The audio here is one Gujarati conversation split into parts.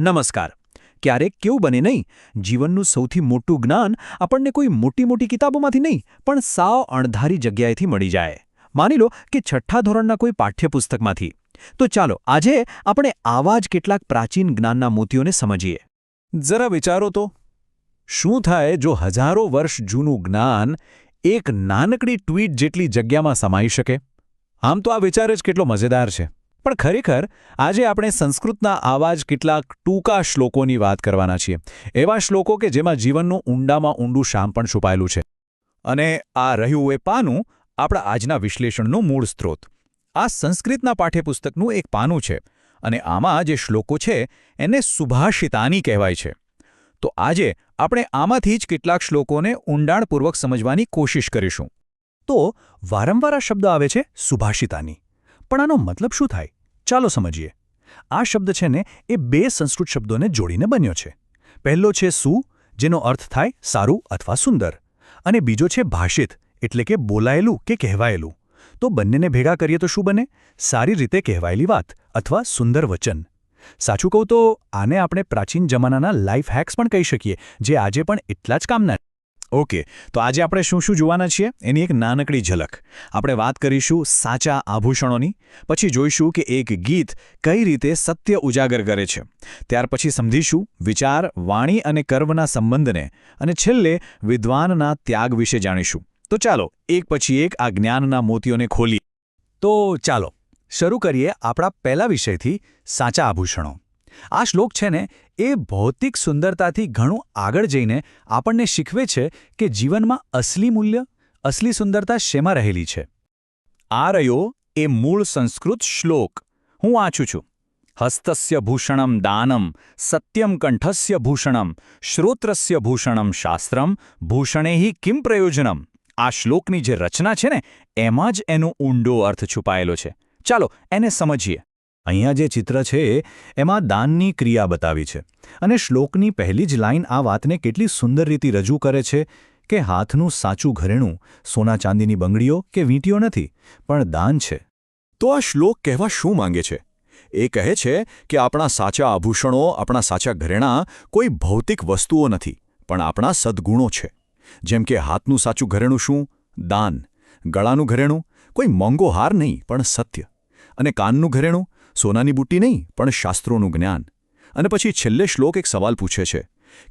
નમસ્કાર. ક્યારેક કેવું બને નહીં? જીવનનું સૌથી મોટું જ્ઞાન આપણને કોઈ મોટી મોટી કિતાબોમાંથી નહીં, પણ સાવ અણધારી જગ્યાએથી મળી જાય. માની લો કે છઠ્ઠા ધોરણના કોઈ પાઠ્યપુસ્તકમાંથી. તો ચાલો, આજે આપણે આવા જ કેટલાક પ્રાચીન જ્ઞાનના મોતીઓને સમજીએ. જરા વિચારો તો. શું થાય જો હજારો વર્ષ જૂનું જ્ઞાન એક નાનકડી ટ્વીટ જેટલી જગ્યામાં સમાઈ શકે? આમ તો આ વિચાર જ કેટલો મજેદાર છે. પણ ખરેખર આજે આપણે સંસ્કૃતના આવા જ કેટલાક ટૂંકા શ્લોકોની વાત કરવાના છીએ. એવા શ્લોકો કે જેમાં જીવનનું ઊંડામાં ઊંડું શામ પણ છુપાયેલું છે. અને આ રહ્યું એ પાનું આપણા આજના વિશ્લેષણનું મૂળ સ્ત્રોત. આ સંસ્કૃતના પાઠ્યપુસ્તકનું એક પાનું છે અને આમાં જે શ્લોકો છે એને સુભાષિતાની કહેવાય છે. તો આજે આપણે આમાંથી જ કેટલાક શ્લોકોને ઊંડાણપૂર્વક સમજવાની કોશિશ કરીશું. તો વારંવાર આ શબ્દ આવે છે સુભાષિતાની. પણ આનો મતલબ શું થાય? ચાલો સમજીએ. આ શબ્દ છે ને, એ બે સંસ્કૃત શબ્દોને જોડીને બન્યો છે. પહેલો છે સુ, જેનો અર્થ થાય સારું અથવા સુંદર, અને બીજો છે ભાષિત, એટલે કે બોલાયેલું કે કહેવાયેલું. તો બંનેને ભેગા કરીએ તો શું બને? સારી રીતે કહેવાયેલી વાત અથવા સુંદર વચન. સાચું કહું તો આને આપણે પ્રાચીન જમાનાના લાઈફ હેક્સ પણ કહી શકીએ, જે આજે પણ એટલા જ કામના ઓકે, તો આજે આપણે શું શું જોવાના છીએ? એની એક નાનકડી ઝલક. આપણે વાત કરીશું સાચા આભૂષણોની, પછી જોઈશું કે એક ગીત કઈ રીતે સત્ય ઉજાગર કરે છે. ત્યાર પછી સમજીશું વિચાર, વાણી અને કર્મના સંબંધને, અને છેલ્લે વિદ્વાનના ત્યાગ વિશે જાણીશું. તો ચાલો, એક પછી એક આ જ્ઞાનના મોતીઓને ખોલીએ. તો ચાલો, શરૂ કરીએ આપણા પહેલા વિષયથી સાચા આભૂષણો. આ શ્લોક છે ને, એ ભૌતિક સુંદરતાથી ઘણું આગળ જઈને આપણને શીખવે છે કે જીવનમાં અસલી મૂલ્ય, અસલી સુંદરતા શેમાં રહેલી છે. આ રહ્યો એ મૂળ સંસ્કૃત શ્લોક. હું વાંચું છું. હસ્તસ્ય ભૂષણમ દાનમ, સત્યમ કંઠસ્ય ભૂષણમ, શ્રોત્રસ્ય ભૂષણમ શાસ્ત્રમ, ભૂષણેહી કિમ પ્રયોજનમ. આ શ્લોકની જે રચના છે ને, એમાં જ એનો ઊંડો અર્થ છુપાયેલો છે. ચાલો, એને સમજીએ. અહીંયા જે ચિત્ર છે, એમાં દાનની ક્રિયા બતાવી છે. અને શ્લોકની પહેલી જ લાઈન આ વાતને કેટલી સુંદર રીતે રજૂ કરે છે કે હાથનું સાચું ઘરેણું, સોના ચાંદીની બંગડીઓ કે વીંટીઓ નથી, પણ દાન છે. તો આ શ્લોક કહેવા શું માંગે છે? એ કહે છે કે આપણા સાચા આભૂષણો, આપણા સાચા ઘરેણાં કોઈ ભૌતિક વસ્તુઓ નથી, પણ આપણા સદ્ગુણો છે. જેમ કે હાથનું સાચું ઘરેણું શું? દાન. ગળાનું ઘરેણું? કોઈ મોંઘો હાર નહીં, પણ સત્ય. અને કાનનું ઘરેણું? સોનાની બુટ્ટી નહીં, પણ શાસ્ત્રોનું જ્ઞાન. અને પછી છેલ્લે શ્લોક એક સવાલ પૂછે છે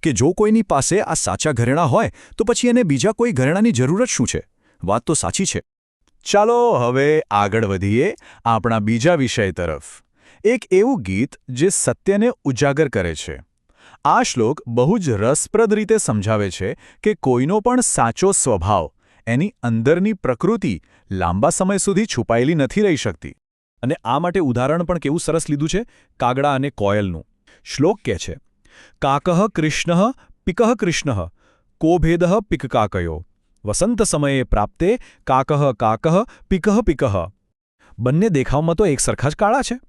કે જો કોઈની પાસે આ સાચા ઘરેણા હોય, તો પછી એને બીજા કોઈ ઘરેણાની જરૂર જ શું છે? વાત તો સાચી છે. ચાલો હવે આગળ વધીએ આપણા બીજા વિષય તરફ. એક એવું ગીત જે સત્યને ઉજાગર કરે છે. આ શ્લોક બહુ જ રસપ્રદ રીતે સમજાવે છે કે કોઈનો પણ સાચો સ્વભાવ એની અંદરની પ્રકૃતિ લાંબા સમય સુધી છુપાયેલી નથી રહી શકતી. અને આ માટે ઉદાહરણ પણ કેવું સરસ લીધું છે? કાગડા અને કોયલનું. શ્લોક કહે છે, કાકઃ કૃષ્ણ પિક કૃષ્ણ, કો ભેદ પિકકાકયો, વસંત સમયે પ્રાપ્તે કાકહ કાકહ પિકહ પિકહ બંને દેખાવમાં તો એક સરખા જ કાળા છે.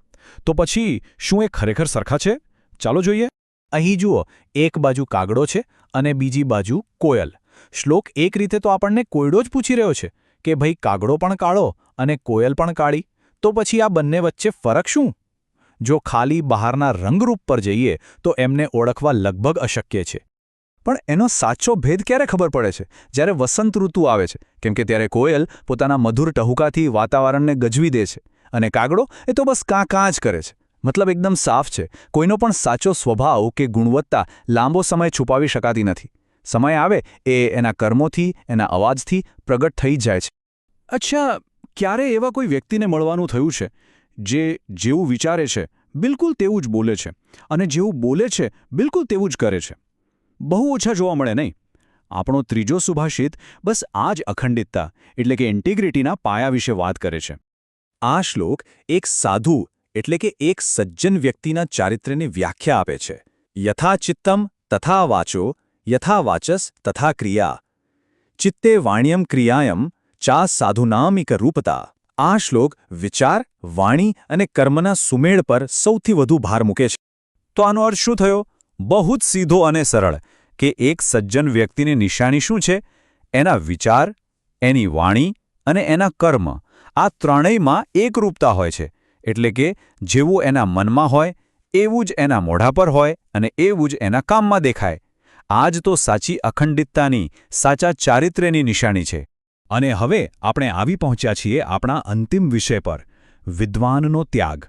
તો પછી શું એ ખરેખર સરખા છે? ચાલો જોઈએ. અહીં જુઓ, એક બાજુ કાગડો છે અને બીજી બાજુ કોયલ. શ્લોક એક રીતે તો આપણને કોયડો જ પૂછી રહ્યો છે કે ભાઈ કાગડો પણ કાળો અને કોયલ પણ કાળી. તો પછી આ બંને વચ્ચે ફરક શું? જો ખાલી બહારના રંગરૂપ પર જઈએ, તો એમને ઓળખવા લગભગ અશક્ય છે. પણ એનો સાચો ભેદ ક્યારે ખબર પડે છે? જ્યારે વસંત ઋતુ આવે છે, કેમ કે ત્યારે કોયલ પોતાના મધુર ટહુકાથી વાતાવરણને ગજવી દે છે. અને કાગડો એ તો બસ કાં કાં જ કરે છે. મતલબ એકદમ સાફ છે. કોઈનો પણ સાચો સ્વભાવ કે ગુણવત્તા લાંબો સમય છુપાવી શકાતી નથી. સમય આવે એ એના કર્મોથી, એના અવાજથી પ્રગટ થઈ જાય છે. અચ્છા ક્યારે એવા કોઈ વ્યક્તિને મળવાનું થયું છે, જે જેવું વિચારે છે, બિલકુલ તેવું જ બોલે છે અને જેવું બોલે છે, બિલકુલ તેવું જ કરે છે. બહુ ઓછા જોવા મળે નહીં. આપણો ત્રીજો સુભાષિત બસ આ જ અખંડિતતા, એટલે કે ઇન્ટિગ્રિટીના પાયા વિશે વાત કરે છે. આ શ્લોક એક સાધુ, એટલે કે એક સજ્જન વ્યક્તિના ચારિત્ર્યની વ્યાખ્યા આપે છે. યથા ચિત્તમ તથા વાચો, યથા વાચસ તથા ક્રિયા. ચિત્તે વાણ્યમ ક્રિયાયમ ચા સાધુનામિક રૂપતા. આ શ્લોક વિચાર, વાણી અને કર્મના સુમેળ પર સૌથી વધુ ભાર મૂકે છે. તો આનો અર્થ શું થયો? બહુ જ સીધો અને સરળ કે એક સજ્જન વ્યક્તિની નિશાની શું છે? એના વિચાર, એની વાણી અને એના કર્મ આ ત્રણેયમાં એકરૂપતા હોય છે. એટલે કે જેવું એના મનમાં હોય, એવું જ એના મોઢા પર હોય અને એવું જ એના કામમાં દેખાય. આ જ તો સાચી અખંડિતતાની, સાચા ચારિત્ર્યની નિશાની છે. અને હવે આપણે આવી પહોંચ્યા છીએ આપણા અંતિમ વિષય પર, વિદ્વાનનો ત્યાગ.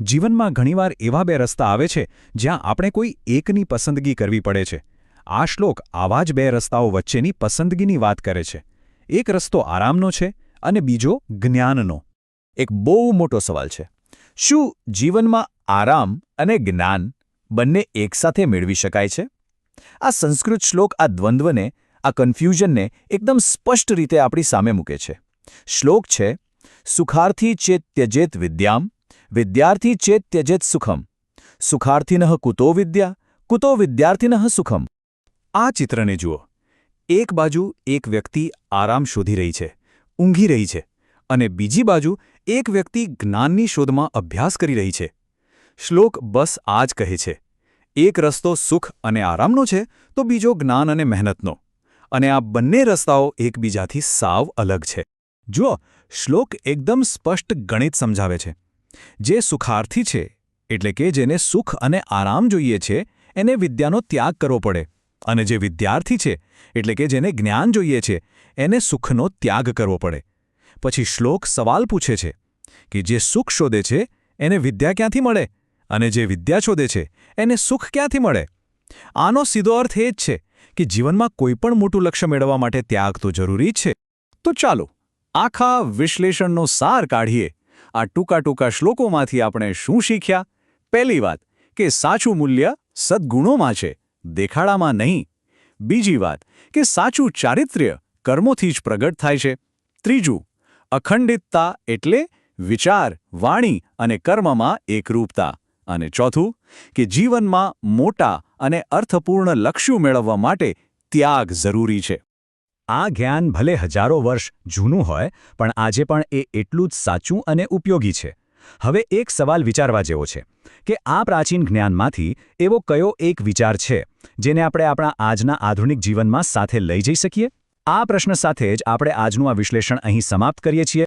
જીવનમાં ઘણીવાર એવા બે રસ્તા આવે છે જ્યાં આપણે કોઈ એકની પસંદગી કરવી પડે છે. આ શ્લોક આવા જ બે રસ્તાઓ વચ્ચેની પસંદગીની વાત કરે છે. એક રસ્તો આરામનો છે અને બીજો જ્ઞાનનો. એક બહુ મોટો સવાલ છે. શું જીવનમાં આરામ અને જ્ઞાન બંને એકસાથે મેળવી શકાય છે? આ સંસ્કૃત શ્લોક આ દ્વંદ્વને આ કન્ફ્યુઝનને એકદમ સ્પષ્ટ રીતે આપણી સામે મૂકે છે. શ્લોક છે, સુખાર્થી ચેત ત્યજેત વિદ્યામ, વિદ્યાર્થી ચેત ત્યજેત સુખમ. સુખાર્થિનઃ કુતો વિદ્યા, કુતો વિદ્યાર્થિનઃ સુખમ. આ ચિત્રને જુઓ. એક બાજુ એક વ્યક્તિ આરામ શોધી રહી છે, ઊંઘી રહી છે, અને બીજી બાજુ એક વ્યક્તિ જ્ઞાનની શોધમાં અભ્યાસ કરી રહી છે. શ્લોક બસ આ જ કહે છે, એક રસ્તો સુખ અને આરામનો છે, તો બીજો જ્ઞાન અને મહેનતનો. અને આ બંને રસ્તાઓ એકબીજાથી સાવ અલગ છે. જુઓ, શ્લોક એકદમ સ્પષ્ટ ગણિત સમજાવે છે. જે સુખાર્થી છે, એટલે કે જેને સુખ અને આરામ જોઈએ છે, એને વિદ્યાનો ત્યાગ કરવો પડે. અને જે વિદ્યાર્થી છે, એટલે કે જેને જ્ઞાન જોઈએ છે, એને સુખનો ત્યાગ કરવો પડે. પછી શ્લોક સવાલ પૂછે છે કે જે સુખ શોધે છે, એને વિદ્યા ક્યાંથી મળે? અને જે વિદ્યા શોધે છે, એને સુખ ક્યાંથી મળે? આનો સીધો અર્થ એ જ છે કે જીવનમાં કોઈપણ મોટું લક્ષ્ય મેળવવા માટે ત્યાગ તો જરૂરી છે. તો ચાલો, આખા વિશ્લેષણનો સાર કાઢીએ. આ ટૂંકા ટૂંકા શ્લોકોમાંથી આપણે શું શીખ્યા? પહેલી વાત, કે સાચું મૂલ્ય સદ્ગુણોમાં છે, દેખાડામાં નહીં. બીજી વાત, કે સાચું ચારિત્ર્ય કર્મોથી જ પ્રગટ થાય છે. ત્રીજું, અખંડિતતા એટલે વિચાર, વાણી અને કર્મમાં એકરૂપતા. અને ચોથું, કે જીવનમાં મોટા અને અર્થપૂર્ણ લક્ષ્યો મેળવવા માટે ત્યાગ જરૂરી છે. આ જ્ઞાન ભલે હજારો વર્ષ જૂનું હોય, પણ આજે પણ એ એટલું જ સાચું અને ઉપયોગી છે. હવે એક સવાલ વિચારવા જેવો છે, કે આ પ્રાચીન જ્ઞાનમાંથી એવો કયો એક વિચાર છે, જેને આપણે આપણા આજના આધુનિક જીવનમાં સાથે લઈ જઈ શકીએ? આ પ્રશ્ન સાથે જ આપણે આજનું આ વિશ્લેષણ અહીં સમાપ્ત કરીએ છીએ.